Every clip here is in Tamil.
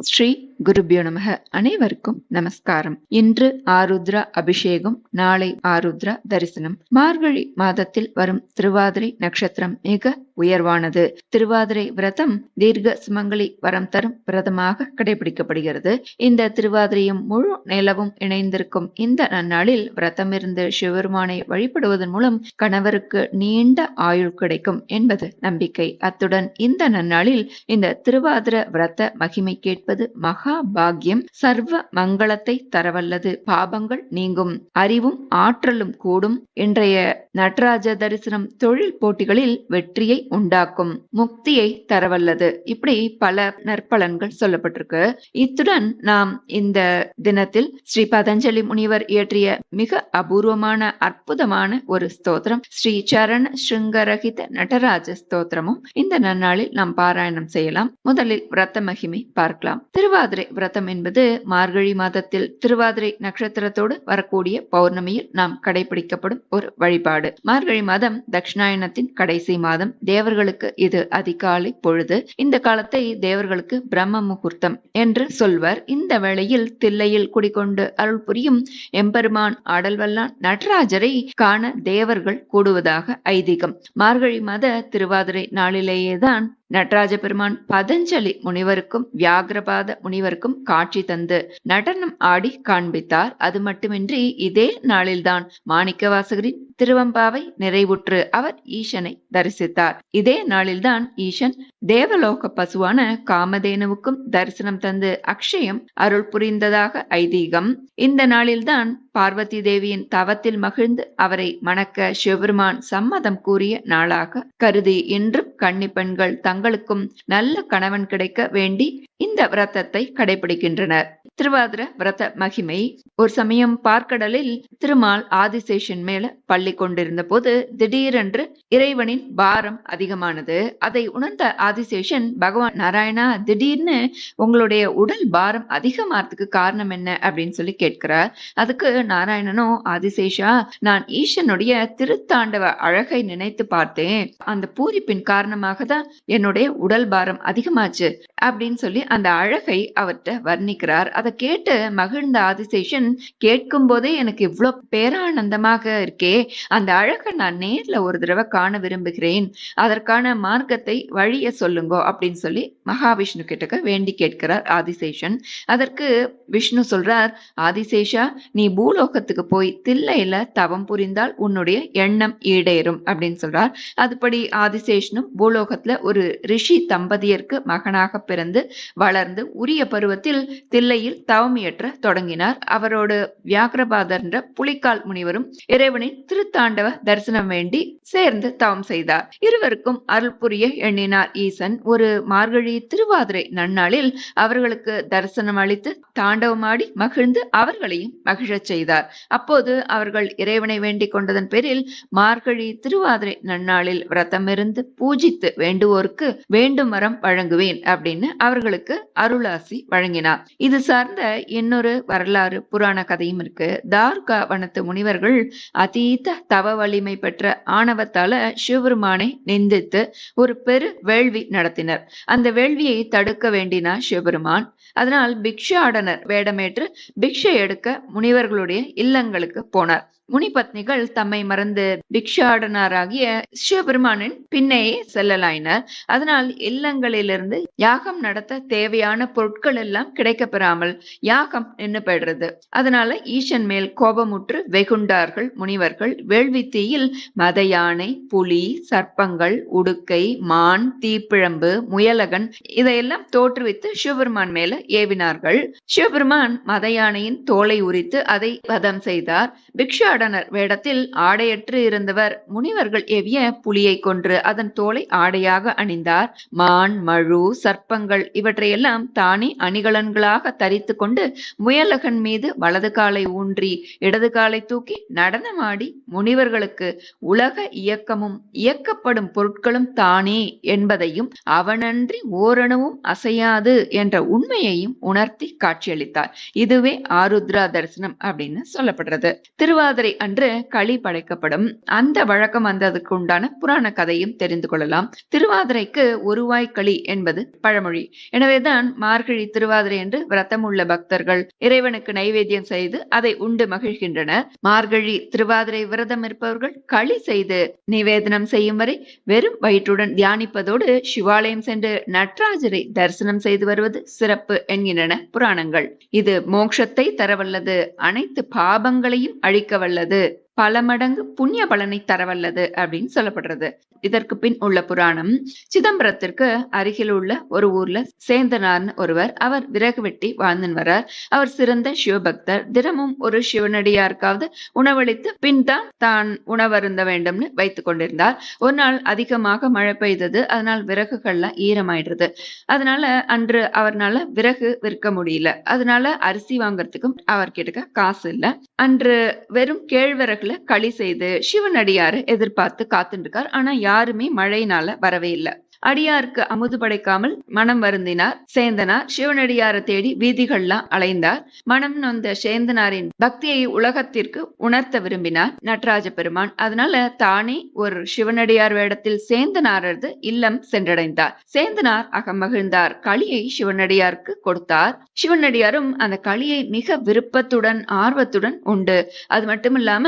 ஸ்ரீ குருபியோ நமக. அனைவருக்கும் நமஸ்காரம். இன்று ஆருத்ரா அபிஷேகம் நாளை ஆருத்ரா தரிசனம். மார்கழி மாதத்தில் வரும் திருவாதிரை நட்சத்திரம் மிக உயர்வானது. திருவாதிரை விரதம் தீர்க்க சுமங்கலி வரம் தரும் விரதமாக கடைபிடிக்கப்படுகிறது. இந்த திருவாதிரையும் முழு நிலவும் இணைந்திருக்கும். இந்த நன்னாளில் விரதம் இருந்து சிவபெருமானை வழிபடுவதன் மூலம் கணவருக்கு நீண்ட ஆயுள் கிடைக்கும் என்பது நம்பிக்கை. அத்துடன் இந்த நன்னாளில் இந்த திருவாதிர விரத மகிமை கேட்பது மகா பாக்யம் சர்வ மங்களத்தை தரவல்லது. பாபங்கள் நீங்கும். அறிவும் ஆற்றலும் கூடும். இன்றைய நடராஜ தரிசனம் தொழில் போட்டிகளில் வெற்றியை உண்டாக்கும் முக்தியை தரவல்லது. இப்படி பல நற்பலன்கள் சொல்லப்பட்டிருக்கு. இத்துடன் நாம் இந்த தினத்தில் ஸ்ரீ பதஞ்சலி முனிவர் இயற்றிய மிக அபூர்வமான அற்புதமான ஒரு ஸ்தோத்திரம் ஸ்ரீ சரண ஸ்ருங்கரகித நடராஜ ஸ்தோத்திரமும் இந்த நன்னாளில் நாம் பாராயணம் செய்யலாம். முதலில் விரத மகிமை பார்க்கலாம். திருவாதிரை விரதம் என்பது மார்கழி மாதத்தில் திருவாதிரை நட்சத்திரத்தோடு வரக்கூடிய பௌர்ணமியில் நாம் கடைபிடிக்கப்படும் ஒரு வழிபாடு. மார்கழி மாதம் தட்சிணாயனத்தின் கடைசி மாதம் தேவர்களுக்கு இது அதிகாலை பொழுது. இந்த காலத்தை தேவர்களுக்கு பிரம்ம முகூர்த்தம் என்று சொல்வர். இந்த வேளையில் தில்லையில் குடிகொண்டு அருள் புரியும் எம்பெருமான் ஆடல்வல்லான் நடராஜரை காண தேவர்கள் கூடுவதாக ஐதீகம். மார்கழி மாத திருவாதிரை நாளிலேயேதான் நடராஜ பெருமான் பதஞ்சலி முனிவருக்கும் வியாகிரபாத முனிவருக்கும் காட்சி தந்து நடனம் ஆடி காண்பித்தார். அது மட்டுமின்றி இதே நாளில்தான் மாணிக்கவாசகரின் திருவம்பாவை நிறைவுற்று அவர் ஈசனை தரிசித்தார். இதே நாளில்தான் ஈசன் தேவலோக பசுவான காமதேனுவுக்கும் தரிசனம் தந்து அக்ஷயம் அருள் புரிந்ததாக ஐதீகம். இந்த நாளில்தான் பார்வதி தேவியின் தவத்தில் மகிழ்ந்து அவரை மணக்க சிவபெருமான் சம்மதம் கூறிய நாளாக கருதி இன்றும் கன்னி பெண்கள் தங்களுக்கும் நல்ல கணவன் கிடைக்க வேண்டி இந்த விரதத்தை கடைபிடிக்கின்றனர். திருவாதிர விரத மகிமை. ஒரு சமயம் பார்க்கடலில் திருமால் ஆதிசேஷன் மேல பள்ளி கொண்டிருந்த போது திடீரென்று இறைவனின் பாரம் அதிகமானது. அதை உணர்ந்த ஆதிசேஷன் பகவான் நாராயணா திடீர்னு உங்களுடைய உடல் பாரம் அதிகமாறதுக்கு காரணம் என்ன? அப்படின்னு சொல்லி கேட்கிறார். அதுக்கு நாராயணனும் ஆதிசேஷா நான் ஈசனுடைய திருத்தாண்டவ அழகை நினைத்து பார்த்தேன். அந்த பூரிப்பின் காரணமாக தான் என்னுடைய உடல் பாரம் அதிகமாச்சு. அப்படின்னு சொல்லி அந்த அழகை அவர்கிட்ட வர்ணிக்கிறார். அதை கேட்டு மகிழ்ந்த ஆதிசேஷன் கேட்கும் போதே எனக்கு இவ்வளவு பேரானந்தமாக இருக்கே. அந்த அழகை நான் நேர்ல ஒரு தடவை காண விரும்புகிறேன். அதற்கான மார்க்கத்தை வழிய சொல்லுங்கோ அப்படின்னு சொல்லி மகாவிஷ்ணு கிட்டக்க வேண்டி கேட்கிறார் ஆதிசேஷன். அதற்கு விஷ்ணு சொல்றார் ஆதிசேஷா நீ பூலோகத்துக்கு போய் தில்லையில தவம் புரிந்தால் உன்னுடைய எண்ணம் ஈடேறும் அப்படின்னு சொல்றார். அதுபடி ஆதிசேஷனும் பூலோகத்துல ஒரு ரிஷி தம்பதியருக்கு மகனாக பிறந்து வளர்ந்து உரிய பருவத்தில் தில்லையில் தவமியற்ற தொடங்கினார். அவரோடு வியாகரபாதர் என்ற புலிக்கால் முனிவரும் இறைவனின் திருத்தாண்டவ தரிசனம் வேண்டி சேர்ந்து தவம் செய்தார். இருவருக்கும் அருள் புரிய எண்ணினார் ஈசன். ஒரு மார்கழி திருவாதிரை நன்னாளில் அவர்களுக்கு தரிசனம் அளித்து தாண்டவமாடி மகிழ்ந்து அவர்களையும் மகிழச் செய்தார். அப்போது அவர்கள் இறைவனை வேண்டிக் கொண்டதன் பேரில் மார்கழி திருவாதிரை நன்னாளில் விரதமிருந்து பூஜித்து வேண்டுவோருக்கு வேண்டும் மரம் வழங்குவேன் அப்படின்னு அவர்களுக்கு அருளாசி வழங்கினார். இது சார்ந்த இன்னொரு வரலாறு புராண கதையும் இருக்கு. தார்கா வனத்து முனிவர்கள் அதீத தவ வலிமை பெற்ற ஆணவத்தால சிவபெருமானை நிந்தித்து ஒரு பெரு வேள்வி நடத்தினர். அந்த வேள்வியை தடுக்க வேண்டினார் சிவபெருமான். அதனால் பிக்ஷாடனர் வேடமேற்று பிக்ஷை எடுக்க முனிவர்களுடைய இல்லங்களுக்கு போனார். முனிபத்னிகள் தம்மை மறந்து பிக்ஷாடனராகிய சிவபெருமானின் பின்னேயே செல்லலாயினர் அதனால் இல்லங்களிலிருந்து யாகம் நடத்த தேவையான பொருட்கள் எல்லாம் கிடைக்க பெறாமல் யாகம் நின்று போயிடுறது அதனால ஈசன் மேல் கோபமுற்று வெகுண்டார்கள் முனிவர்கள். வேள்வி தீயில் மத யானை புலி சர்ப்பங்கள் உடுக்கை மான் தீப்பிழம்பு முயலகன் இதையெல்லாம் தோற்றுவித்து சிவபெருமான் மேல ஏவினார்கள். சிவபெருமான் மத யானையின் தோலை உரித்து அதை வதம் செய்தார். பிக்ஷாட நடனர் வேடத்தில் ஆடையற்று இருந்தவர் முனிவர்கள் எவிய புலியை கொன்று அதன் தோலை ஆடையாக அணிந்தார். மான் மழு சர்ப்பங்கள் இவற்றையெல்லாம் தானே அணிகலன்களாக தரித்து கொண்டு முயலகன் மீது வலது காலை ஊன்றி இடது காலை தூக்கி நடனமாடி முனிவர்களுக்கு உலக இயக்கமும் இயக்கப்படும் பொருட்களும் தானே என்பதையும் அவனன்றி ஓரணவும் அசையாது என்ற உண்மையையும் உணர்த்தி காட்சியளித்தார். இதுவே ஆருத்ரா தரிசனம் அப்படின்னு சொல்லப்படுறது. திருவாதிரை திருவாதிரை அன்று களி படைக்கப்படும். அந்த வழக்கம் வந்ததுக்கு உண்டான புராண கதையும் தெரிந்து கொள்ளலாம். திருவாதிரைக்கு ஒருவாய் களி என்பது பழமொழி. எனவேதான் மார்கழி திருவாதிரை என்று விரதம் உள்ள பக்தர்கள் இறைவனுக்கு நைவேத்தியம் செய்து அதை உண்டு மகிழ்கின்றனர். மார்கழி திருவாதிரை விரதம் இருப்பவர்கள் களி செய்து நிவேதனம் செய்யும் வரை வெறும் வயிற்றுடன் தியானிப்பதோடு சிவாலயம் சென்று நட்ராஜரை தரிசனம் செய்து வருவது சிறப்பு என்கின்றன புராணங்கள். இது மோட்சத்தை தரவல்லது. அனைத்து பாபங்களையும் அழிக்கவல்ல வல்லது பல மடங்கு புண்ணிய பலனை தரவல்லது அப்படின்னு சொல்லப்படுறது. இதற்கு பின் உள்ள புராணம் சிதம்பரத்திற்கு அருகில் உள்ள ஒரு ஊர்ல சேந்தனார்னு ஒருவர் அவர் விறகு வெட்டி வாழ்ந்து வரார் அவர் சிறந்த சிவபக்தர். தினமும் ஒரு சிவனடியாருக்காவது உணவளித்து பின் தான் தான் உணவருந்த வேண்டும்னு வைத்துக் கொண்டிருந்தார். ஒரு நாள் அதிகமாக மழை பெய்தது. அதனால் விறகுகள்லாம் ஈரமாயிடுறது. அதனால அன்று அவர்னால விறகு விற்க முடியல. அதனால அரிசி வாங்குறதுக்கும் அவர்கிட்ட காசு இல்ல. அன்று வெறும் கேழ்வரகு கேழ்வரகுல களி செய்து சிவனடியாரு எதிர்பார்த்து காத்துட்டு இருக்கார். ஆனா யாருமே மழையினால வரவே இல்லை. அடியாருக்கு அமுது படைக்காமல் மனம் வருந்தினார். சேந்தனார் சிவனடியாரை தேடி வீதிகள்லாம் அலைந்தார். மனம் நொந்த சேந்தனாரின் பக்தியை உலகத்திற்கு உணர்த்த விரும்பினார் நடராஜ பெருமான். அதனால தானே ஒரு சிவனடியார் வேடத்தில் சேந்தனாரது இல்லம் சென்றடைந்தார். சேந்தனார் அகமகிழ்ந்தார் களியை சிவனடியாருக்கு கொடுத்தார். சிவனடியாரும் அந்த களியை மிக விருப்பத்துடன் ஆர்வத்துடன் உண்டு. அது மட்டும் இல்லாம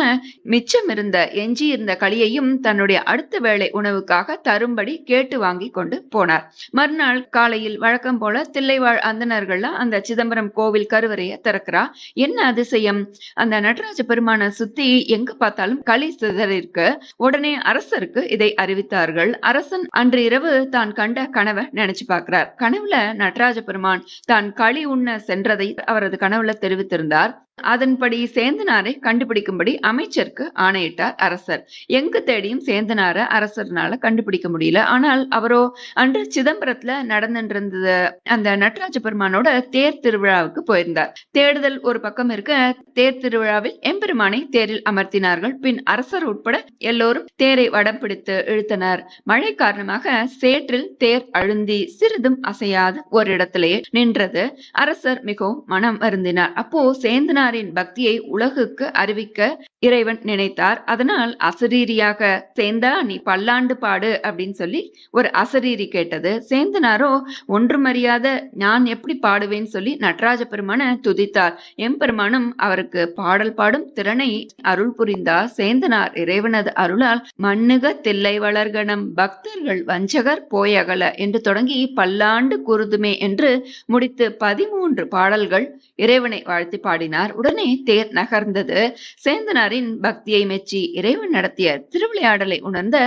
மிச்சம் இருந்த எஞ்சி இருந்த களியையும் தன்னுடைய அடுத்த வேளை உணவுக்காக தரும்படி கேட்டு வாங்கி வாங்கி கொண்டு போனார். மறுநாள் காலையில் வழக்கம் போல தில்லைவாழ் அந்தனர்கள்லாம் அந்த சிதம்பரம் கோவில் கருவறைய திறக்கிறா? என்ன அதிசயம்? அந்த நடராஜ பெருமான சுத்தி எங்க பார்த்தாலும் களி சிதறிருக்கு. உடனே அரசருக்கு இதை அறிவித்தார்கள். அரசன் அன்று இரவு தான் கண்ட கனவை நினைச்சு பார்க்கிறார். கனவுல நடராஜ பெருமான் தான் களி உண்ண சென்றதை அவரது கனவுல தெரிவித்திருந்தார். அதன்படி சேந்தனாரை கண்டுபிடிக்கும்படி அமைச்சருக்கு ஆணையிட்டார் அரசர். எங்கு தேடியும் சேந்தனார அரசர்னால கண்டுபிடிக்க முடியல. ஆனால் அவரோ அன்று சிதம்பரத்துல நடந்துட்டு அந்த நடராஜ பெருமானோட தேர் திருவிழாவுக்கு போயிருந்தார். தேடுதல் ஒரு பக்கம் இருக்க தேர் திருவிழாவில் எம்பெருமானை தேரில் அமர்த்தினார்கள். பின் அரசர் உட்பட எல்லோரும் தேரை வடம் பிடித்து இழுத்தனர். மழை காரணமாக சேற்றில் தேர் அழுந்தி சிறிதும் அசையாது ஒரு இடத்திலேயே நின்றது. அரசர் மிகவும் மனம் வருந்தினார். அப்போ சேந்தனார் சேந்தனாரின் பக்தியை உலகுக்கு அறிவிக்க இறைவன் நினைத்தார். அதனால் அசரீரியாக சேந்தா நீ பல்லாண்டு பாடு அப்படின்னு சொல்லி ஒரு அசரீரி கேட்டது. சேந்தனாரோ ஒன்றுமறியாத நான் எப்படி பாடுவேன்னு சொல்லி நடராஜ பெருமான துதித்தார். எம்பெருமானும் அவருக்கு பாடல் பாடும் திறனை அருள் புரிந்தார் சேந்தனார் இறைவனது அருளால் மண்ணுக தில்லை வளர்கணம் பக்தர்கள் வஞ்சகர் போயகல என்று தொடங்கி பல்லாண்டு குருதுமே என்று முடித்து பதிமூன்று பாடல்கள் இறைவனை வாழ்த்தி பாடினார். உடனே தேர் நகர்ந்தது. சேந்தனாரின் பக்தியை மெச்சி இறைவன் நடத்திய திருவிளையாடலை உணர்ந்த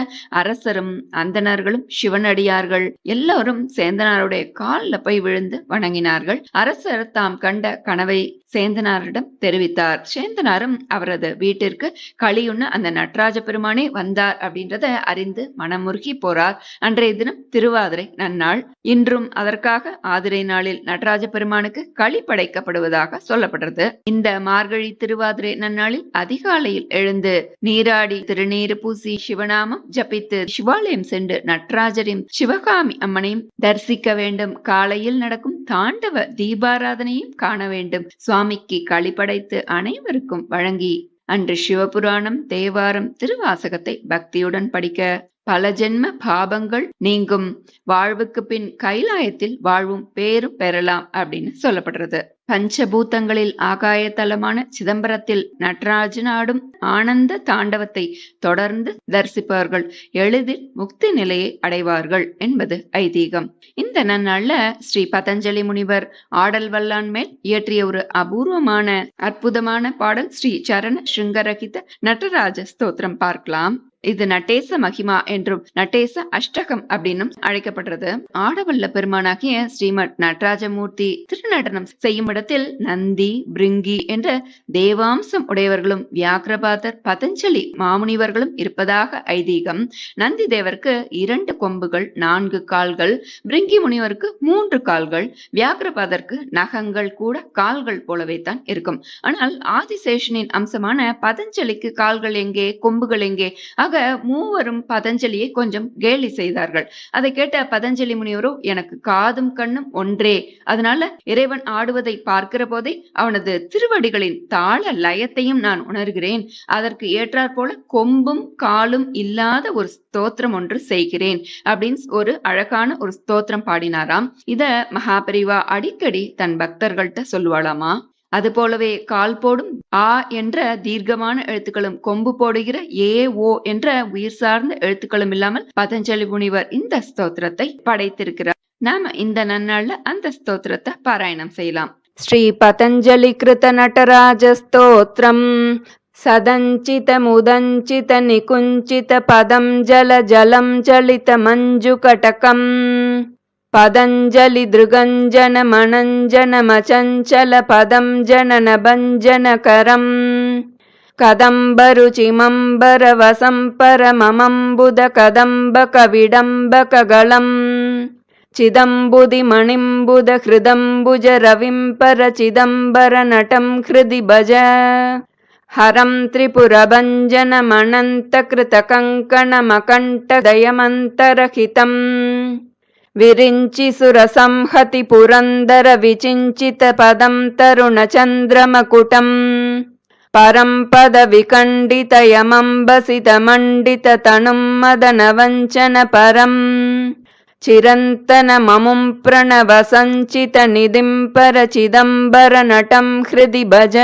அரசரும் அந்தனர்களும் சிவனடியார்கள் எல்லோரும் சேந்தனாருடைய காலில் போய் விழுந்து வணங்கினார்கள். அரசர் தாம் கண்ட கனவை சேந்தனாரிடம் தெரிவித்தார். சேந்தனாரும் அவரது வீட்டிற்கு களியுண்ண அந்த நடராஜ பெருமானே வந்தார் அப்படின்றத அறிந்து மனமுருகி போறார். அன்றைய தினம் திருவாதிரை நன்னாள். இன்றும் அதற்காக ஆதிரை நாளில் நடராஜ பெருமானுக்கு களி படைக்கப்படுவதாக சொல்லப்படுறது. இந்த மார்கழி திருவாதிரை நன்னாளில் அதிகாலையில் எழுந்து நீராடி திருநீறு பூசி சிவநாமம் ஜபித்து சிவாலயம் சென்று நட்ராஜரையும் சிவகாமி அம்மனையும் தரிசிக்க வேண்டும். காலையில் நடக்கும் தாண்டவ தீபாராதனையும் காண வேண்டும். சுவாமிக்கு களிப்படைத்து அனைவருக்கும் வழங்கி அன்று சிவபுராணம் தேவாரம் திருவாசகத்தை பக்தியுடன் படிக்க. பல ஜென்ம பாபங்கள் நீங்கும். வாழ்வுக்கு பின் கைலாயத்தில் வாழ்வும் பேரும் பெறலாம் அப்படின்னு சொல்லப்படுறது. பஞ்சபூதங்களில் ஆகாய தலமான சிதம்பரத்தில் நடராஜனாடும் ஆனந்த தாண்டவத்தை தொடர்ந்து தரிசிப்பவர்கள். எளிதில் முக்தி நிலையை அடைவார்கள் என்பது ஐதீகம். இந்த நன்னாள்ல ஸ்ரீ பதஞ்சலி முனிவர் ஆடல் வல்லான் மேல் இயற்றிய ஒரு அபூர்வமான அற்புதமான பாடல் ஸ்ரீ சரண ஸ்ருங்கரகித நடராஜ ஸ்தோத்திரம் பார்க்கலாம். இது நட்டேச மகிமா என்றும் நட்டேச அஷ்டகம் அப்படின்னும் அழைக்கப்படுறது ஆடவல்ல பெருமானாகிய ஸ்ரீமத் நடராஜமூர்த்தி திருநடனம் செய்யும் இடத்தில் நந்தி பிரிங்கி என்ற தேவாம்சம் உடையவர்களும் வியாக்கிரபாதர் பதஞ்சலி மாமுனிவர்களும் இருப்பதாக ஐதீகம். நந்தி தேவருக்கு இரண்டு கொம்புகள் நான்கு கால்கள் பிரிங்கி முனிவருக்கு மூன்று கால்கள் வியாக்கிரபாதருக்கு நகங்கள் கூட கால்கள் போலவே தான் இருக்கும். ஆனால் ஆதிசேஷனின் அம்சமான பதஞ்சலிக்கு கால்கள் எங்கே கொம்புகள் எங்கே? ஆக மூவரும் பதஞ்சலியை கொஞ்சம் கேலி செய்தார்கள். அதை கேட்ட பதஞ்சலி முனிவரோ எனக்கு காதும் கண்ணும் ஒன்றே. அதனால இறைவன் ஆடுவதை பார்க்கிற போதே அவனது திருவடிகளின் தாள லயத்தையும் நான் உணர்கிறேன். அதற்கு ஏற்றாற் போல கொம்பும் காலும் இல்லாத ஒரு ஸ்தோத்திரம் ஒன்று செய்கிறேன் அப்படின்னு ஒரு அழகான ஒரு ஸ்தோத்திரம் பாடினாராம். இத மகாபரிவா அடிக்கடி தன் பக்தர்கள்ட்ட சொல்லுவாளாமா? அது போலவே கால் போடும் ஆ என்ற தீர்க்கமான எழுத்துக்களும் கொம்பு போடுகிற ஏ ஓ என்ற உயிர் சார்ந்த எழுத்துக்களும் இல்லாமல் பதஞ்சலி முனிவர் இந்த ஸ்தோத்திரத்தை படைத்திருக்கிறார். நாம இந்த நன்னாள்ல அந்த ஸ்தோத்திரத்தை பாராயணம் செய்யலாம். श्रीपतञ्जलिकृतनटराजस्तोत्रम् सदञ्चितमुदञ्चित निकुञ्चित पदञ्जल जलं चलितमञ्जुकटकम् पदञ्जलिदृगञ्जनमनञ्जनमचञ्चल पदञ्जन न भञ्जनकरम् कदम्बरुचिमम्बरवसम्परममम्बुद कदम्बकविडम्बकगलम् चिदम्बुदिमणिम्बुद हृदम्बुज रविं परचिदम्बरनटं हृदि भज हरं त्रिपुरभञ्जनमनन्तकृतकङ्कणमकण्ठदयमन्तरहितम् विरिञ्चि सुरसंहति पुरन्दर विचिञ्चित पदं तरुणचन्द्रमकुटम् परं पदविखण्डितयमम्बसितमण्डिततनुं मदनवञ्चन परम् चिरन्तनममुं प्रणवसञ्चितनिधिं परचिदम्बरनटं हृदि भज।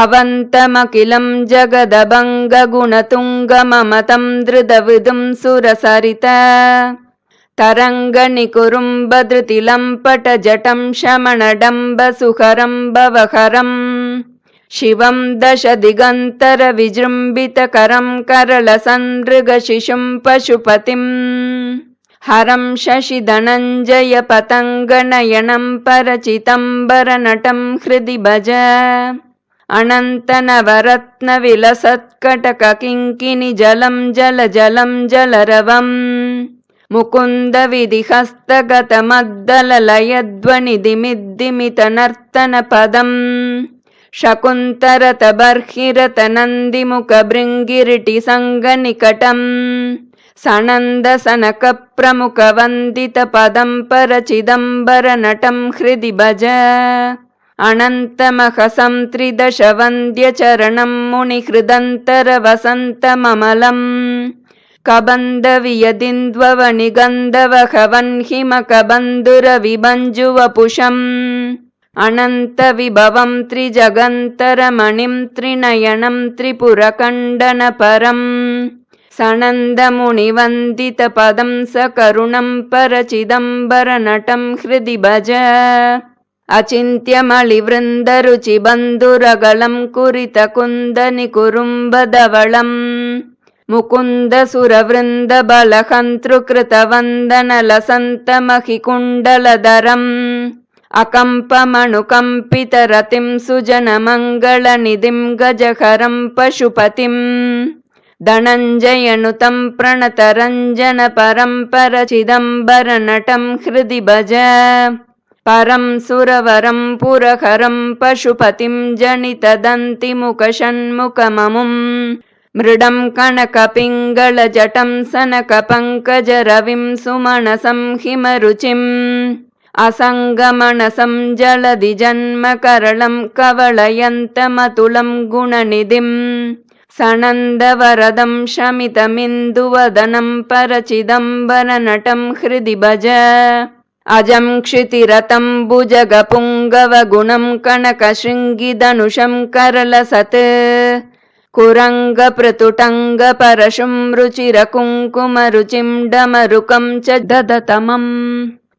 अवन्तमखिलं जगदभङ्गगुणतुङ्गममतं धृतविदुं सुरसरित। तरङ्गनिकुरुम्बधृतिलम्पटजटं शमणडम्बसुहरं भवहरम् शिवं दशदिगन्तरविजृम्बितकरं करलसन्दृगशिशुं पशुपतिम् हरं शशिधनञ्जयपतङ्गनयनं परचितम्बरनटं हृदि भज। अनन्तनवरत्नविलसत्कटक किङ्किनि जलं जलजलं जलरवम् मुकुन्दविधिहस्तगतमद्दललयध्वनिदिमिद्दिमित शकुन्तरतबर्हिरतनन्दिमुखभृङ्गिरिटिसङ्गनिकटम् सनन्दसनकप्रमुखवन्दितपदं परचिदम्बरनटं हृदि भज। अनन्तमहसं त्रिदशवन्द्यचरणं मुनिहृदन्तरवसन्तममलम् कबन्धवियदिन्द्ववनिगन्धवहवन्हिमकबन्धुरविभञ्जुवपुषम् अनन्तविभवं त्रिजगन्तरमणिं त्रिनयनं त्रिपुरखण्डनपरम् सनन्दमुनिवन्दितपदं सकरुणं परचिदम्बरनटं हृदि भज। अचिन्त्यमलिवृन्दरुचिबन्धुरगलं कुरितकुन्दनिकुरुम्बधवळम् मुकुन्दसुरवृन्दबलहन्तृकृतवन्दनलसन्तमहिकुण्डलधरम् अकम्पमणुकम्पितरतिं सुजनमङ्गलनिधिं गजहरं पशुपतिम् धनञ्जयनुतं प्रणतरञ्जनपरं परचिदम्बरनटं हृदि भज। परं सुरवरं पुरहरं पशुपतिं जनितदन्तिमुखषण्मुखममुम् मृडं कनकपिङ्गलजटं सनकपङ्कजरविं सुमनसं हिमरुचिम्। असङ्गमनसं जलधि जन्मकरलं कवलयन्तमतुलं गुणनिधिम् सनन्दवरदं शमितमिन्दुवदनं परचिदम्बरनटं हृदि भज। अजं क्षितिरतं भुजगपुङ्गवगुणं कनकशृङ्गिधनुषं करलसत्। कुरङ्गपृतुटङ्गपरशुं रुचिरकुङ्कुमरुचिं डमरुकं च ददतमम्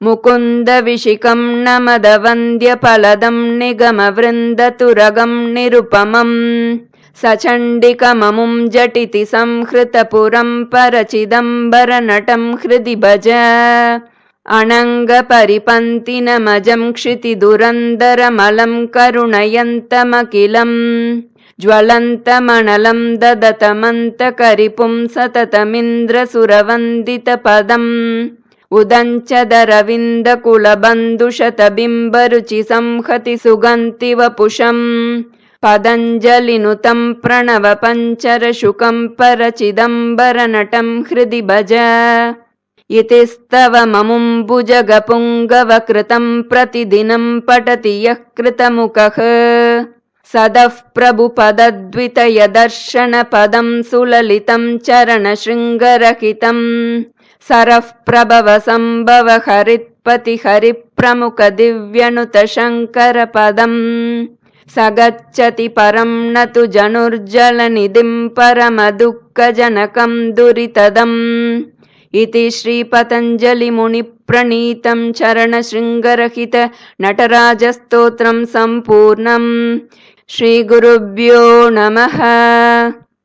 मुकुन्दविशिखं नमदवन्द्यफलदं निगमवृन्दतुरगं निरुपमम् सचण्डिकममुं जटिति संहृतपुरं परचिदम्बरनटं हृदि भज। अनङ्गपरिपन्तिनमजं क्षितिदुरन्दरमलं करुणयन्तमखिलम् ज्वलन्तमणलं ददतमन्तकरिपुं सततमिन्द्रसुरवन्दितपदम्। उदञ्चदरविन्दकुलबन्धुशतबिम्बरुचि संहति सुगन्ति वपुषम् पदञ्जलिनुतं प्रणवपञ्चरशुकं परचिदम्बरनटं हृदि भज। इति स्तवममुम्बुजगपुङ्गवकृतं प्रतिदिनं पठति यः कृतमुखः। सदः प्रभुपदद्वितयदर्शनपदं सुललितं चरणशृङ्गरहितं। सरः प्रभव हरित्पति हरिप्रमुखदिव्यनुतशङ्करपदम् स गच्छति परं न तु जनुर्जलनिधिं परमदुःखजनकं दुरितदम् इति श्रीपतञ्जलिमुनिप्रणीतं चरणशृङ्गरहित नटराजस्तोत्रं सम्पूर्णम् श्रीगुरुभ्यो नमः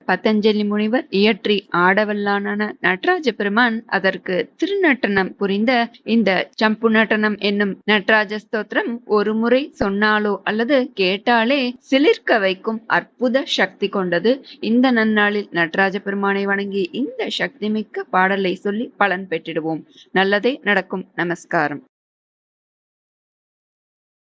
பதஞ்சலி முனிவர் இயற்றி ஆடவல்லான நடராஜ பெருமான் அதற்கு திருநட்டனம் புரிந்த இந்த சம்பு நடனம் என்னும் நடராஜ ஸ்தோத்திரம் ஒரு முறை சொன்னாலோ அல்லது கேட்டாலே சிலிர்க்க வைக்கும் அற்புத சக்தி கொண்டது. இந்த நன்னாளில் நடராஜ பெருமானை வணங்கி இந்த சக்தி மிக்க பாடலை சொல்லி பலன் பெற்றிடுவோம். நல்லதே நடக்கும். நமஸ்காரம்.